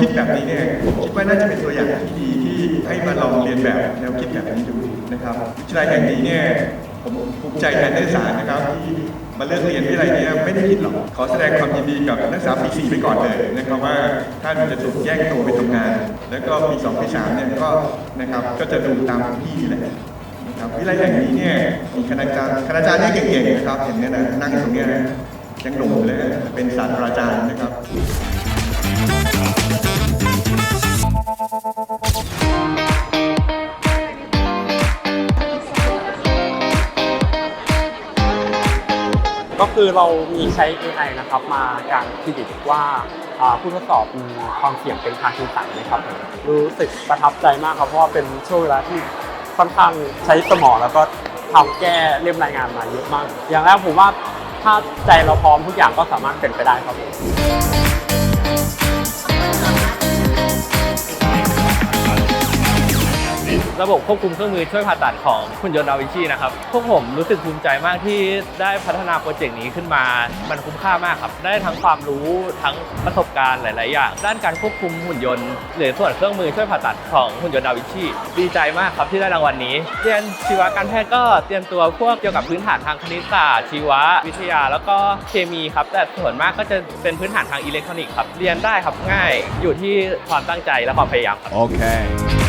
คิดแบบนี้เนี่ยคิดว่าน่าจะเป็นตัวอย่างที่ดีที่ให้มาลองเรียนแบบแนวคิดแบบนี้ดูนะครับวิทยาลัยแห่งนี้เนี่ยผมภูมิใจแทนนักศึกษานะครับที่มาเลือกเรียนวิทยาลัยเนี้ไม่ได้ผิดหรอกขอแสดงความยินดีกับนักศึกษาปี4ไปก่อนเลยนะครับว่าท่านจะถูกแยกตัวไปทำงาน แล้วก็ปี2ปี3เนี่ยก็นะครับก็จะดูตามพี่แหละนะครับวิทยาลัยแห่งนี้เนี่ยมีคณาจารย์คณาจารย์ที่เก่งๆนะครับอย่างเนี้ยนะนั่งตรงเนี้ยนะยังหนุ่มเลยนะเป็นศาสตราจารย์นะครับ ก็คือเรามีใช้ AI นะครับมาการพิจิตว่าผู้ทดสอบมีความเสี่ยงเป็นพาร์กินสันนะครับผมรู้สึกประทับใจมากครับเพราะว่าเป็นช่วงเวลาที่ค่อนข้างใช้สมองแล้วก็ทำแก้เล่มรายงานมาเยอะมาก อย่างแรกผมว่าถ้าใจเราพร้อมทุกอย่างก็สามารถเป็นไปได้ครับ ระบบควบคุมเครื่องมือช่วยผ่าตัดของหุ่นยนต์ดาวินชีนะครับ พวกผมรู้สึกภูมิใจมากที่ได้พัฒนาโปรเจกต์นี้ขึ้นมา มันคุ้มค่ามากครับ ได้ทั้งความรู้ทั้งประสบการณ์หลาย ๆ อย่าง ด้านการควบคุมหุ่นยนต์หรือส่วนเครื่องมือช่วยผ่าตัดของหุ่นยนต์ดาวินชีดีใจมากครับที่ได้รางวัลนี้ เรียนชีวการแพทย์ก็เตรียมตัวพวกเกี่ยวกับพื้นฐานทางคณิตศาสตร์ชีววิทยา แล้วก็เคมีครับ แต่ส่วนมากก็จะเป็นพื้นฐานทางอิเล็กทรอนิกส์ครับ เรียนได้ครับง่ายอยู่ที่ความตั้งใจและความพยายามครับ Okay.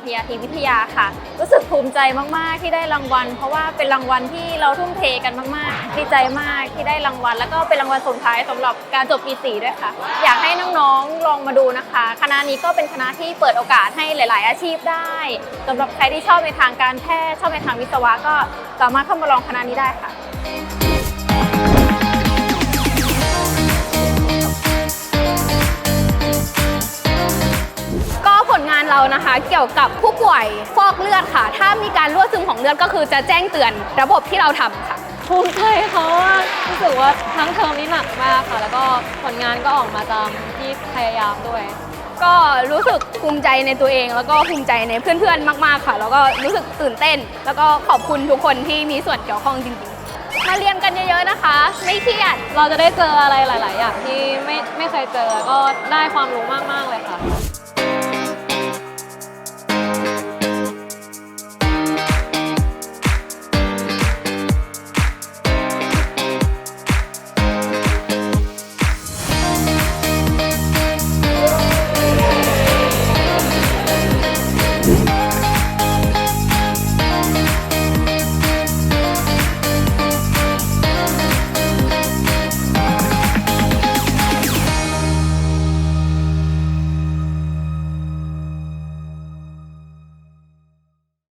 ดูกสำหรับงาน PRT วิทยาค่ะ รู้สึกภูมิใจมากๆที่ได้รางวัล เพราะว่าเป็นรางวัลที่เราทุ่มเทกันมากๆ ดีใจมากที่ได้รางวัล แล้วก็เป็นรางวัลส่งท้ายสำหรับการจบปี4ด้วยค่ะ อยากให้น้องๆลองมาดูนะคะ คณะนี้ก็เป็นคณะที่เปิดโอกาสให้หลาย ๆ อาชีพได้สำหรับใครที่ชอบในทางการแพทย์ชอบในทางวิศวะก็สามารถเข้ามาลองคณะนี้ได้ค่ะ นเรานะคะ เกี่ยวกับผู้ป่วยฟอกเลือดค่ะ ถ้ามีการรั่วซึมของเลือดก็คือจะแจ้งเตือนระบบที่เราทำค่ะ ภูมิใจเขามากรู้สึกว่าทั้งเทอมนี้หนักมากค่ะ แล้วก็ผลงานก็ออกมาตามที่พยายามด้วย ก็รู้สึกภูมิใจในตัวเอง แล้วก็ภูมิใจในเพื่อนๆ มาก ๆค่ะ แล้วก็รู้สึกตื่นเต้น แล้วก็ขอบคุณทุกคนที่มีส่วนเกี่ยวข้องจริงๆ มาเรียนกันเยอะๆนะคะ ไม่เครียด เราจะได้เจออะไรหลาย ๆ อย่างที่ไม่ไม่เคยเจอก็ได้ความรู้มาก ๆ เลยค่ะ